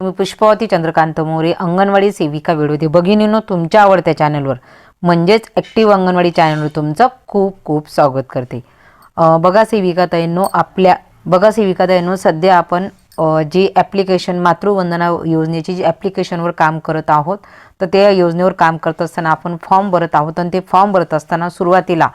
मी पुष्पावती चंद्रकांत मोरे अंगणवाडी सेविका विरोधी भगिनीनो तुमच्या आवडत्या चॅनलवर म्हणजेच ॲक्टिव्ह अंगणवाडी चॅनलवर तुमचं खूप खूप स्वागत करते. बघा सेविका ताईंनो आपल्या बघा सेविका ताईंनो सध्या आपण जी ॲप्लिकेशन मातृवंदना योजनेची जी ॲप्लिकेशनवर काम करत आहोत तर त्या योजनेवर काम करत असताना आपण फॉर्म भरत आहोत आणि ते फॉर्म भरत असताना सुरुवातीला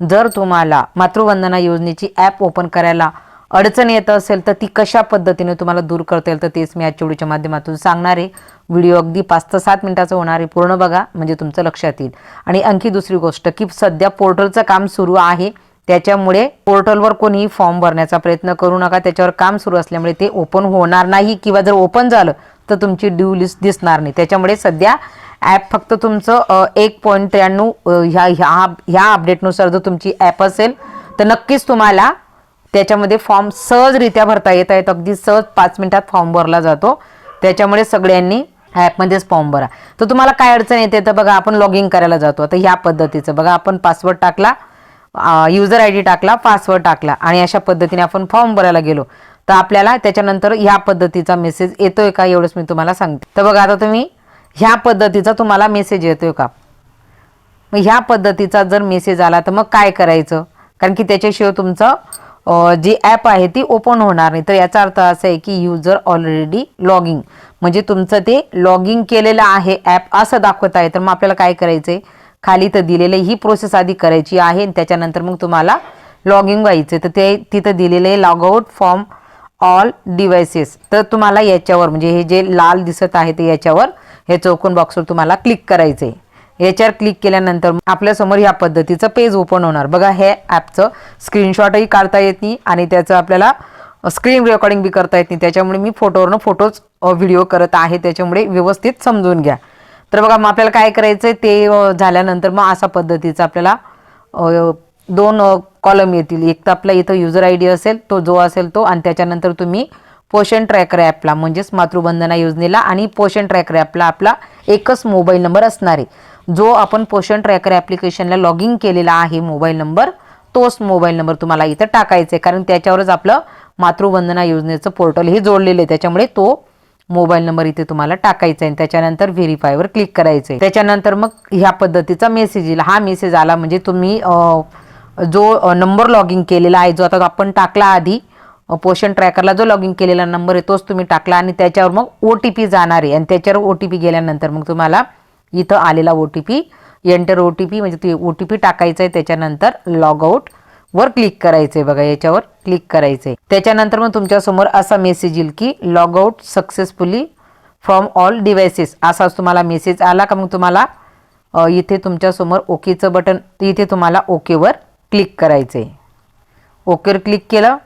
जर तुम्हाला मातृवंदना योजनेची ॲप ओपन करायला अडचण येत असेल तर ती कशा पद्धतीने तुम्हाला दूर करता येईल तर तेच मी आजच्या व्हिडिओच्या माध्यमातून सांगणार आहे. व्हिडिओ अगदी पाच ते सात मिनिटाचा होणार आहे पूर्ण बघा म्हणजे तुमचं लक्षात येईल. आणि आणखी दुसरी गोष्ट की सध्या पोर्टलचं काम सुरू आहे त्याच्यामुळे पोर्टलवर कोणीही फॉर्म भरण्याचा प्रयत्न करू नका त्याच्यावर काम सुरू असल्यामुळे ते ओपन होणार नाही किंवा जर ओपन झालं तर तुमची ड्यू लिस्ट दिसणार नाही. त्याच्यामुळे सध्या ॲप फक्त तुमचं एक पॉईंट त्र्याण्णव ह्या ह्या ह्या अपडेटनुसार जर तुमची ॲप असेल तर नक्कीच तुम्हाला त्याच्यामध्ये फॉर्म सहजरित्या भरता येत आहेत. अगदी सहज पाच मिनिटात फॉर्म भरला जातो. त्याच्यामुळे सगळ्यांनी ॲपमध्येच फॉर्म भरा. तर तुम्हाला काय अडचण येते तर बघा आपण लॉग इन करायला जातो. आता ह्या पद्धतीचं बघा आपण पासवर्ड टाकला युजर आय डी टाकला पासवर्ड टाकला आणि अशा पद्धतीने आपण फॉर्म भरायला गेलो. तर आपल्याला त्याच्यानंतर ह्या पद्धतीचा मेसेज येतोय का एवढंच मी तुम्हाला सांगते. तर बघा आता तुम्ही ह्या पद्धतीचा तुम्हाला मेसेज येतोय का? मग ह्या पद्धतीचा जर मेसेज आला तर मग काय करायचं? कारण की त्याच्याशिवाय तुमचं जी ॲप आहे ती ओपन होणार नाही. तर याचा अर्थ असा आहे की युजर ऑलरेडी लॉगिंग म्हणजे तुमचं ते लॉगिंग केलेलं आहे ॲप असं दाखवत आहे. तर मग आपल्याला काय करायचं आहे खाली तर दिलेलं ही प्रोसेस आधी करायची आहे आणि त्याच्यानंतर मग तुम्हाला लॉगिंग व्हायचं तर ते तिथं दिलेलं आहे लॉगआउट फॉर्म ऑल डिव्हायसेस तर तुम्हाला याच्यावर म्हणजे हे जे लाल दिसत आहे ते याच्यावर हे चौकोन बॉक्सवर तुम्हाला क्लिक करायचं आहे याच्यावर क्लिक केल्यानंतर आपल्यासमोर ह्या पद्धतीचं पेज ओपन होणार. बघा हे ॲपचं स्क्रीनशॉटही काढता येत नाही आणि त्याचं आपल्याला स्क्रीन रेकॉर्डिंग बी करता येत नाही. त्याच्यामुळे मी फोटोवरनं फोटोज व्हिडिओ करत आहे. त्याच्यामुळे व्यवस्थित समजून घ्या. तर बघा मग आपल्याला काय करायचं आहे ते झाल्यानंतर मग अशा पद्धतीचं आपल्याला दोन कॉलम येतील. एक तर आपला इथं युजर आय डी असेल तो जो असेल तो आणि त्याच्यानंतर तुम्ही पोषण ट्रॅकर ॲपला म्हणजेच मातृवंदना योजनेला आणि पोषण ट्रॅकर ॲपला आपला एकच मोबाईल नंबर असणार. आहे जो आपण पोषण ट्रॅकर ॲप्लिकेशनला लॉग इन केलेला आहे मोबाईल नंबर तोच मोबाईल नंबर तुम्हाला इथं टाकायचा आहे. कारण त्याच्यावरच आपलं मातृवंदना योजनेचं पोर्टल हे जोडलेलं आहे. त्याच्यामुळे तो मोबाईल नंबर इथे तुम्हाला टाकायचा आहे त्याच्यानंतर व्हेरीफायवर क्लिक करायचं आहे. त्याच्यानंतर मग ह्या पद्धतीचा मेसेज येईल. हा मेसेज आला म्हणजे तुम्ही जो नंबर लॉग इन केलेला आहे जो आता आपण टाकला आधी पोषण ट्रॅकरला जो लॉग इन केलेला नंबर आहे तोच तुम्ही टाकला आणि त्याच्यावर मग ओ टी पी जाणार आहे. आणि त्याच्यावर ओ टी पी गेल्यानंतर मग तुम्हाला इथं आलेला O T P enter O T P म्हणजे ती ओ टी पी टाकायचं आहे त्याच्यानंतर लॉग आउट वर क्लिक करायचं आहे बघा याच्यावर क्लिक करायचं आहे त्याच्यानंतर मग तुमच्यासमोर असा मेसेज येईल की logout successfully from all devices असाच तुम्हाला मेसेज आला का मग तुम्हाला इथे तुमच्यासमोर ओकेचं बटन इथे तुम्हाला ओकेवर क्लिक करायचं आहे ओकेवर क्लिक केलं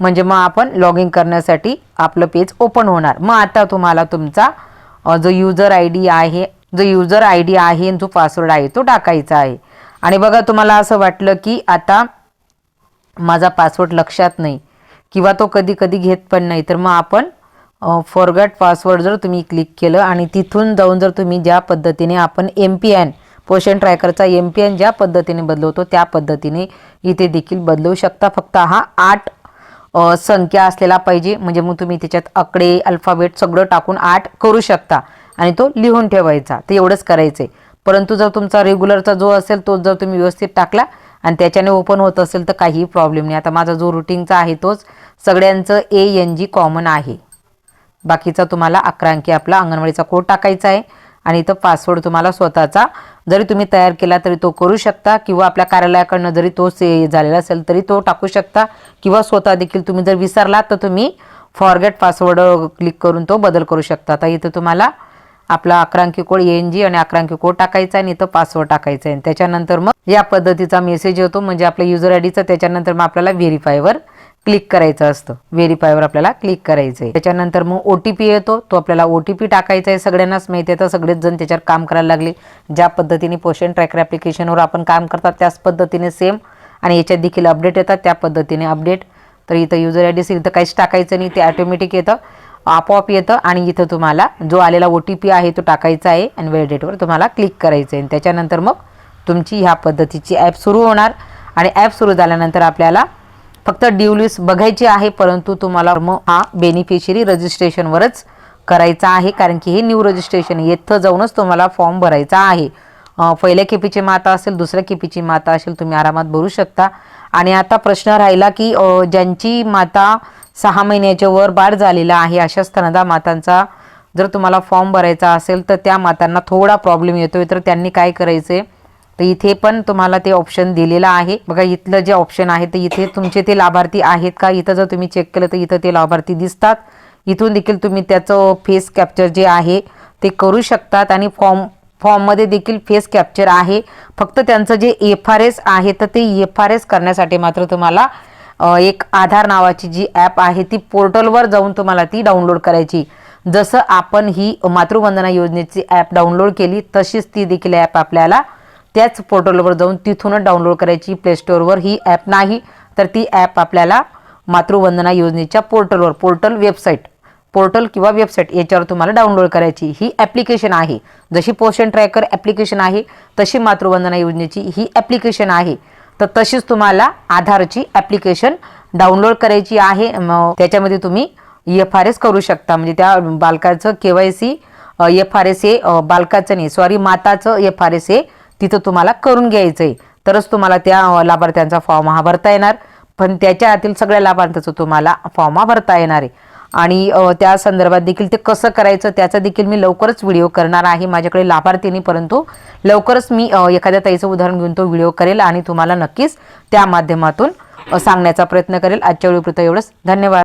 म्हणजे मग आपण लॉग इन करण्यासाठी आपलं पेज ओपन होणार. मग आता तुम्हाला तुमचा जो युजर आय डी आहे जो युजर आय डी आहे आणि जो पासवर्ड आहे तो टाकायचा आहे. आणि बघा तुम्हाला असं वाटलं की आता माझा पासवर्ड लक्षात नाही किंवा तो कधी कधी घेत पण नाही तर मग आपण फॉरगॅट पासवर्ड जर तुम्ही क्लिक केलं आणि तिथून जाऊन जर तुम्ही ज्या पद्धतीने आपण एम पी एन पोषण ट्रॅकरचा एम पी एन ज्या पद्धतीने बदलवतो त्या पद्धतीने इथे देखील बदलवू शकता. फक्त हा आठ संख्या असलेला पाहिजे. म्हणजे मग तुम्ही त्याच्यात आकडे अल्फाबेट सगळं टाकून आठ करू शकता. आणि तो लिहून ठेवायचा. ते एवढंच करायचं आहे परंतु जर तुमचा रेग्युलरचा जो असेल तो जर तुम्ही व्यवस्थित टाकला आणि त्याच्याने ओपन होत असेल तर काहीही प्रॉब्लेम नाही. आता माझा जो रुटीनचा आहे तोच सगळ्यांचं ए एन जी कॉमन आहे. बाकीचा तुम्हाला अकरा अंकी आपला अंगणवाडीचा कोड टाकायचा आहे. आणि इथं पासवर्ड तुम्हाला स्वतःचा जरी तुम्ही तयार केला तरी तो करू शकता किंवा आपल्या कार्यालयाकडनं जरी तो से झालेला असेल तरी तो टाकू शकता किंवा स्वतः देखील तुम्ही जर विसरलात तर तुम्ही फॉरगेट पासवर्ड क्लिक करून तो बदल करू शकता. आता इथं तुम्हाला आपला अकरांकी कोड एन जी आणि अकरांकी कोड टाकायचा आहे आणि इथं पासवर्ड टाकायचा आहे. आणि त्याच्यानंतर मग या पद्धतीचा मेसेज येतो. म्हणजे आपल्या युजर आय डीचा त्याच्यानंतर मग आपल्याला व्हेरीफायवर क्लिक करायचं असतं. व्हेरीफायवर आपल्याला क्लिक करायचं आहे त्याच्यानंतर मग ओ टी पी येतो. तो आपल्याला ओ टी पी टाकायचा आहे सगळ्यांनाच माहिती आहे तर सगळेच जण त्याच्यावर काम करायला लागले. ज्या पद्धतीने पोषण ट्रॅकर ॲप्लिकेशनवर आपण काम करतात त्याच पद्धतीने सेम आणि याच्यात देखील अपडेट येतात. त्या पद्धतीने अपडेट तर इथं युजर आय डी सी इथं काहीच टाकायचं नाही. ते ॲटोमॅटिक येतं. आपोआप येतं. आणि इथं तुम्हाला जो आलेला ओ टी पी आहे तो टाकायचा आहे आणि वेळ डेटवर तुम्हाला क्लिक करायचं आहे आणि त्याच्यानंतर मग तुमची ह्या पद्धतीची ॲप सुरू होणार. आणि ॲप सुरू झाल्यानंतर आपल्याला फक्त ड्यू लिस्ट बघायची आहे परंतु तुम्हाला मग हा बेनिफिशरी रजिस्ट्रेशनवरच करायचा आहे कारण की हे न्यू रजिस्ट्रेशन येथं इथं जाऊनच तुम्हाला फॉर्म भरायचा आहे. पहिल्या केपीची माता असेल दुसऱ्या केपीची माता असेल तुम्ही आरामात भरू शकता. आणि आता प्रश्न राहिला की ज्यांची माता सहा महिन्याच्या वर बाळ झालेला आहे अशा स्तनदा मातांचा जर तुम्हाला फॉर्म भरायचा असेल तर त्या मातांना थोडा प्रॉब्लेम येतोय. तर त्यांनी काय करायचे तर इथे पण तुम्हाला ते ऑप्शन दिलेलं आहे. बघा इथलं जे ऑप्शन आहे तर इथे तुमचे ते लाभार्थी आहेत का? इथं जर तुम्ही चेक केलं तर इथं ते लाभार्थी दिसतात. इथून देखील तुम्ही त्याचं फेस कॅप्चर जे आहे ते करू शकतात आणि फॉर्म फॉर्ममध्ये देखील फेस कॅप्चर आहे. फक्त त्यांचं जे एफ आर एस आहे तर ते एफ आर एस करण्यासाठी मात्र तुम्हाला एक आधार नावाची जी ॲप आहे ती पोर्टलवर जाऊन तुम्हाला ती डाउनलोड करायची. जसं आपण ही मातृवंदना योजनेची ॲप डाउनलोड केली तशीच ती देखील ॲप आपल्याला त्याच पोर्टलवर जाऊन तिथूनच डाउनलोड करायची प्ले स्टोअरवर ही ॲप नाही तर ती ॲप आपल्याला मातृवंदना योजनेच्या पोर्टलवर पोर्टल वेबसाईट पोर्टल किंवा वेबसाईट याच्यावर तुम्हाला डाउनलोड करायची ही ॲप्लिकेशन आहे. जशी पोषण ट्रॅकर ॲप्लिकेशन आहे तशी मातृवंदना योजनेची ही ॲप्लिकेशन आहे. तर तशीच तुम्हाला आधारची ॲप्लिकेशन डाउनलोड करायची आहे. त्याच्यामध्ये तुम्ही एफ आर एस करू शकता. म्हणजे त्या बालकाचं K Y C F R S हे बालकाचं नाही सॉरी माताचं एफ आर एस हे तिथं तुम्हाला करून घ्यायचं आहे तरच तुम्हाला त्या लाभार्थ्यांचा फॉर्म हा भरता येणार. पण त्याच्या आतील सगळ्या लाभार्थ्याचं तुम्हाला फॉर्म हा भरता येणार आहे. आणि त्या संदर्भात देखील ते कसं करायचं त्याचा देखील मी लवकरच व्हिडिओ करणार आहे माझ्याकडे लाभार्थी नाही परंतु लवकरच मी एखाद्या ताईचं उदाहरण घेऊन तो व्हिडिओ करेल आणि तुम्हाला नक्कीच त्या माध्यमातून सांगण्याचा प्रयत्न करेल. आजच्या वेळीपुरतं एवढंच. धन्यवाद.